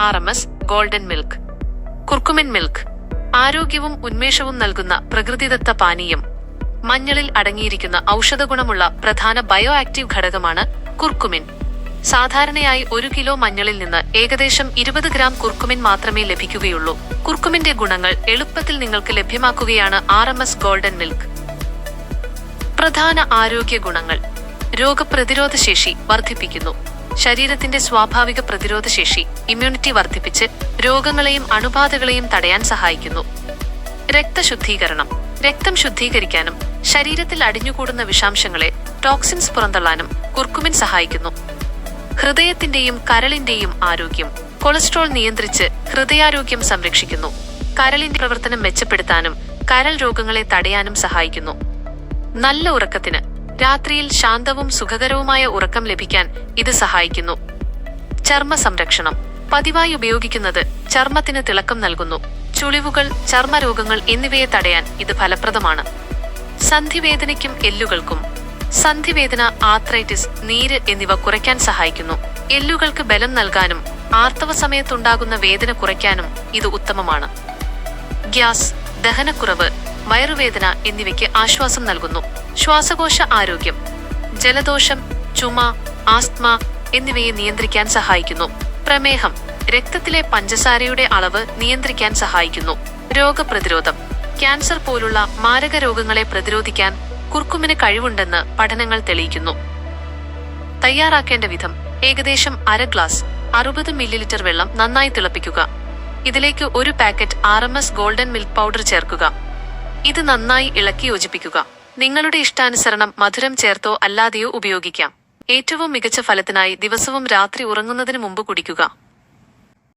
R M S golden milk. Curcumin milk ആരോഗ്യവും ഉന്മേഷവും നൽകുന്ന പ്രകൃതിദത്ത പാനീയം. മഞ്ഞളിൽ അടങ്ങിയിരിക്കുന്ന ഔഷധഗുണമുള്ള പ്രധാന ബയോ ആക്റ്റീവ് ഘടകമാണ് കുർക്കുമിൻ. സാധാരണയായി ഒരു കിലോ മഞ്ഞളിൽ നിന്ന് ഏകദേശം ഇരുപത് ഗ്രാം കുർക്കുമിൻ മാത്രമേ ലഭിക്കുകയുള്ളൂ. കുർക്കുമിന്റെ ഗുണങ്ങൾ എളുപ്പത്തിൽ നിങ്ങൾക്ക് ലഭ്യമാക്കുകയാണ് R M S golden milk. പ്രധാന ആരോഗ്യ ഗുണങ്ങൾ. രോഗപ്രതിരോധ ശേഷി വർദ്ധിപ്പിക്കുന്നു. ശരീരത്തിന്റെ സ്വാഭാവിക പ്രതിരോധശേഷി ഇമ്മ്യൂണിറ്റി വർദ്ധിപ്പിച്ച് രോഗങ്ങളെയും അണുബാധകളെയും തടയാൻ സഹായിക്കുന്നു. രക്തശുദ്ധീകരണം. രക്തം ശുദ്ധീകരിക്കാനും ശരീരത്തിൽ അടിഞ്ഞുകൂടുന്ന വിഷാംശങ്ങളെ ടോക്സിൻസ് പുറന്തള്ളാനും കുർക്കുമിൻ സഹായിക്കുന്നു. ഹൃദയത്തിന്റെയും കരളിന്റെയും ആരോഗ്യം കൊളസ്ട്രോൾ നിയന്ത്രിച്ച് ഹൃദയാരോഗ്യം സംരക്ഷിക്കുന്നു. കരളിന്റെ പ്രവർത്തനം മെച്ചപ്പെടുത്താനും കരൾ രോഗങ്ങളെ തടയാനും സഹായിക്കുന്നു. നല്ല ഉറക്കത്തിന് രാത്രിയിൽ ശാന്തവും സുഖകരവുമായ ഉറക്കം ലഭിക്കാൻ ഇത് സഹായിക്കുന്നു. ചർമ്മ സംരക്ഷണം. പതിവായി ഉപയോഗിക്കുന്നത് ചർമ്മത്തിന് തിളക്കം നൽകുന്നു. ചുളിവുകൾ ചർമ്മരോഗങ്ങൾ എന്നിവയെ തടയാൻ ഇത് ഫലപ്രദമാണ്. സന്ധിവേദനയ്ക്കും എല്ലുകൾക്കും. സന്ധിവേദന ആത്രൈറ്റിസ് നീര് എന്നിവ കുറയ്ക്കാൻ സഹായിക്കുന്നു. എല്ലുകൾക്ക് ബലം നൽകാനും ആർത്തവ സമയത്തുണ്ടാകുന്ന വേദന കുറയ്ക്കാനും ഇത് ഉത്തമമാണ്. ഗ്യാസ് ദഹനക്കുറവ് വയറുവേദന എന്നിവയ്ക്ക് ആശ്വാസം നൽകുന്നു. ശ്വാസകോശ ആരോഗ്യം ജലദോഷം ചുമ ആസ്ത്മ എന്നിവയെ നിയന്ത്രിക്കാൻ സഹായിക്കുന്നു. പ്രമേഹം രക്തത്തിലെ പഞ്ചസാരയുടെ അളവ് നിയന്ത്രിക്കാൻ സഹായിക്കുന്നു. രോഗപ്രതിരോധം ക്യാൻസർ പോലുള്ള മാരക രോഗങ്ങളെ പ്രതിരോധിക്കാൻ കുർക്കുമിന് കഴിവുണ്ടെന്ന് പഠനങ്ങൾ തെളിയിക്കുന്നു. തയ്യാറാക്കേണ്ട വിധം ഏകദേശം അര ഗ്ലാസ് അറുപത് മില്ലിലിറ്റർ വെള്ളം നന്നായി തിളപ്പിക്കുക. ഇതിലേക്ക് ഒരു packet R M S golden milk powder ചേർക്കുക. ഇത് നന്നായി ഇളക്കി യോജിപ്പിക്കുക. നിങ്ങളുടെ ഇഷ്ടാനുസരണം മധുരം ചേർത്തോ അല്ലാതെയോ ഉപയോഗിക്കാം. ഏറ്റവും മികച്ച ഫലത്തിനായി ദിവസവും രാത്രി ഉറങ്ങുന്നതിന് മുമ്പ് കുടിക്കുക.